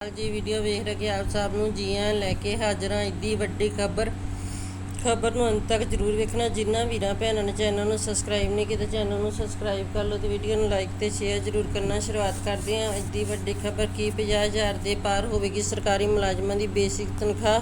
ਹਾਲ ਜੀ ਵੀਡੀਓ ਵੇਖ ਰਹੇ ਆਪ ਸਭ ਨੂੰ ਜੀ ਆਇਆਂ ਲੈ ਕੇ ਹਾਜ਼ਰ ਇੱਡੀ ਵੱਡੀ ਖਬਰ। ਖਬਰ ਨੂੰ ਅੰਤ ਤੱਕ ਜ਼ਰੂਰ ਵੇਖਣਾ। ਜਿਨ੍ਹਾਂ ਵੀਰਾਂ, ਭੈਣਾਂ ਨੇ ਚੈਨਲ ਨੂੰ ਸਬਸਕ੍ਰਾਈਬ ਨਹੀਂ ਕੀਤਾ, ਚੈਨਲ ਨੂੰ ਸਬਸਕ੍ਰਾਈਬ ਕਰ ਲਓ ਤੇ ਵੀਡੀਓ ਨੂੰ ਲਾਈਕ ਤੇ ਸ਼ੇਅਰ ਜ਼ਰੂਰ ਕਰਨਾ। ਸ਼ੁਰੂਆਤ ਕਰਦੇ ਹਾਂ। ਇੱਡੀ ਵੱਡੀ ਖਬਰ, ਕੀ 50000 ਦੇ ਪਾਰ ਹੋਵੇਗੀ ਸਰਕਾਰੀ ਮੁਲਾਜ਼ਮਾਂ ਦੀ ਬੇਸਿਕ ਤਨਖਾਹ?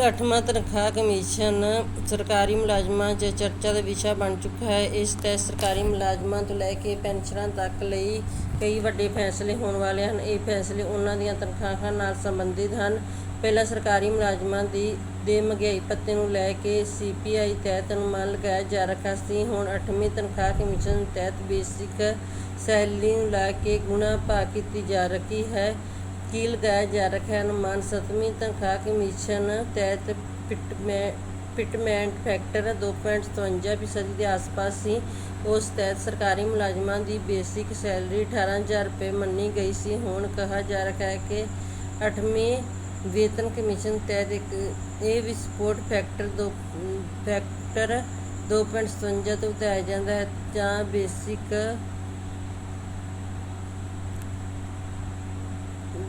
ਅੱਠਵਾਂ ਤਨਖਾਹ ਕਮਿਸ਼ਨ ਸਰਕਾਰੀ ਮੁਲਾਜ਼ਮਾਂ 'ਚ ਚਰਚਾ ਦਾ ਵਿਸ਼ਾ ਬਣ ਚੁੱਕਾ ਹੈ। ਇਸ ਤਹਿਤ ਸਰਕਾਰੀ ਮੁਲਾਜ਼ਮਾਂ ਤੋਂ ਲੈ ਕੇ ਪੈਨਸ਼ਨਾਂ ਤੱਕ ਲਈ ਕਈ ਵੱਡੇ ਫੈਸਲੇ ਹੋਣ ਵਾਲੇ ਹਨ। ਇਹ ਫੈਸਲੇ ਉਹਨਾਂ ਦੀਆਂ ਤਨਖਾਹਾਂ ਨਾਲ ਸੰਬੰਧਿਤ ਹਨ। ਪਹਿਲਾਂ ਸਰਕਾਰੀ ਮੁਲਾਜ਼ਮਾਂ ਦੀ, ਦੇ ਮਹਿੰਗਾਈ ਪੱਤੇ ਨੂੰ ਲੈ ਕੇ ਸੀਪੀਆਈ ਤਹਿਤ ਅਨੁਮਾਨ ਲਗਾਇਆ ਜਾ ਰਿਹਾ ਸੀ। ਹੁਣ 8ਵੀਂ ਤਨਖਾਹ ਕਮਿਸ਼ਨ ਤਹਿਤ ਬੇਸਿਕ ਸੈਲਰੀ ਨੂੰ ਲੈ ਕੇ ਗੁਣਾ ਭਾਅ ਕੀਤੀ ਜਾ ਰਹੀ ਹੈ। ਕੀ ਲਗਾਇਆ ਜਾ ਰਿਹਾ ਹੈ ਅਨੁਮਾਨ ਸੱਤਵੀਂ ਤਨਖਾਹ ਕਮਿਸ਼ਨ ਤਹਿਤ ਫਿਟਮੈ ਫਿਟਮੈਂਟ ਫੈਕਟਰ 2.57 ਫੀਸਦੀ ਦੇ ਆਸ-ਪਾਸ ਸੀ। ਉਸ ਤਹਿਤ ਸਰਕਾਰੀ ਮੁਲਾਜ਼ਮਾਂ ਦੀ ਬੇਸਿਕ ਸੈਲਰੀ 18000 ਰੁਪਏ ਮੰਨੀ ਗਈ ਸੀ। ਹੁਣ ਕਿਹਾ ਜਾ ਰਿਹਾ ਹੈ ਕਿ 8ਵੀਂ ਵੇਤਨ ਕਮਿਸ਼ਨ ਤਹਿਤ ਇੱਕ ਇਹ ਵਿਸਫੋਟ ਫੈਕਟਰ 2 ਫੈਕਟਰ 2.57 ਤੋਂ ਵਧਾਇਆ ਜਾਂਦਾ ਹੈ ਜਾਂ ਬੇਸਿਕ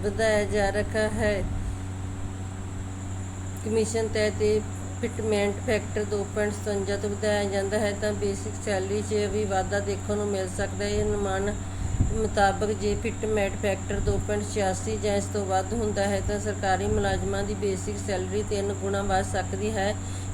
ਵਧਾਇਆ ਜਾ ਰੱਖਾ ਹੈ। ਕਮਿਸ਼ਨ ਤਹਿਤ ਫਿਟਮੈਂਟ ਫੈਕਟਰ 2.57 ਤੋਂ ਵਧਾਇਆ ਜਾਂਦਾ ਹੈ ਤਾਂ ਬੇਸਿਕ ਸੈਲਰੀ 'ਚ ਵੀ ਵਾਧਾ ਦੇਖਣ ਨੂੰ ਮਿਲ ਸਕਦਾ ਹੈ, ਇਹ ਅਨੁਮਾਨ ਮੁਤਾਬਕ ਜੇ ਫਿਟਮੈਂਟ ਫੈਕਟਰ 2.86 ਜਾਂ ਇਸ ਤੋਂ ਵੱਧ ਹੁੰਦਾ ਹੈ ਤਾਂ ਸਰਕਾਰੀ ਮੁਲਾਜ਼ਮਾਂ ਦੀ ਬੇਸਿਕ ਸੈਲਰੀ ਤਿੰਨ ਗੁਣਾ ਵੱਧ ਸਕਦੀ ਹੈ।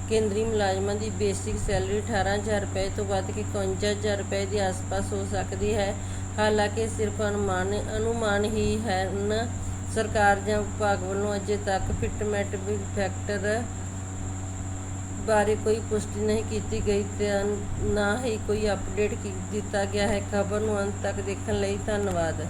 ਕੇਂਦਰੀ ਮੁਲਾਜ਼ਮਾਂ ਦੀ ਬੇਸਿਕ ਸੈਲਰੀ 18000 ਰੁਪਏ ਤੋਂ ਵੱਧ ਕੇ 51000 ਰੁਪਏ ਦੇ ਆਸ-ਪਾਸ ਹੋ ਸਕਦੀ ਹੈ। ਹਾਲਾਂਕਿ ਸਿਰਫ ਅਨੁਮਾਨ ਅਨੁਮਾਨ ਹੀ ਹਨ ਸਰਕਾਰ ਜਾਂ ਵਿਭਾਗ ਵੱਲੋਂ ਅਜੇ ਤੱਕ ਫਿਟਮੈਂਟ ਫੈਕਟਰ ਬਾਰੇ ਕੋਈ ਪੁਸ਼ਟੀ ਨਹੀਂ ਕੀਤੀ ਗਈ ਤੇ ਨਾ ਹੀ ਕੋਈ ਅਪਡੇਟ ਦਿੱਤਾ ਗਿਆ ਹੈ। ਖਬਰ ਨੂੰ ਅੰਤ ਤੱਕ ਦੇਖਣ ਲਈ ਧੰਨਵਾਦ।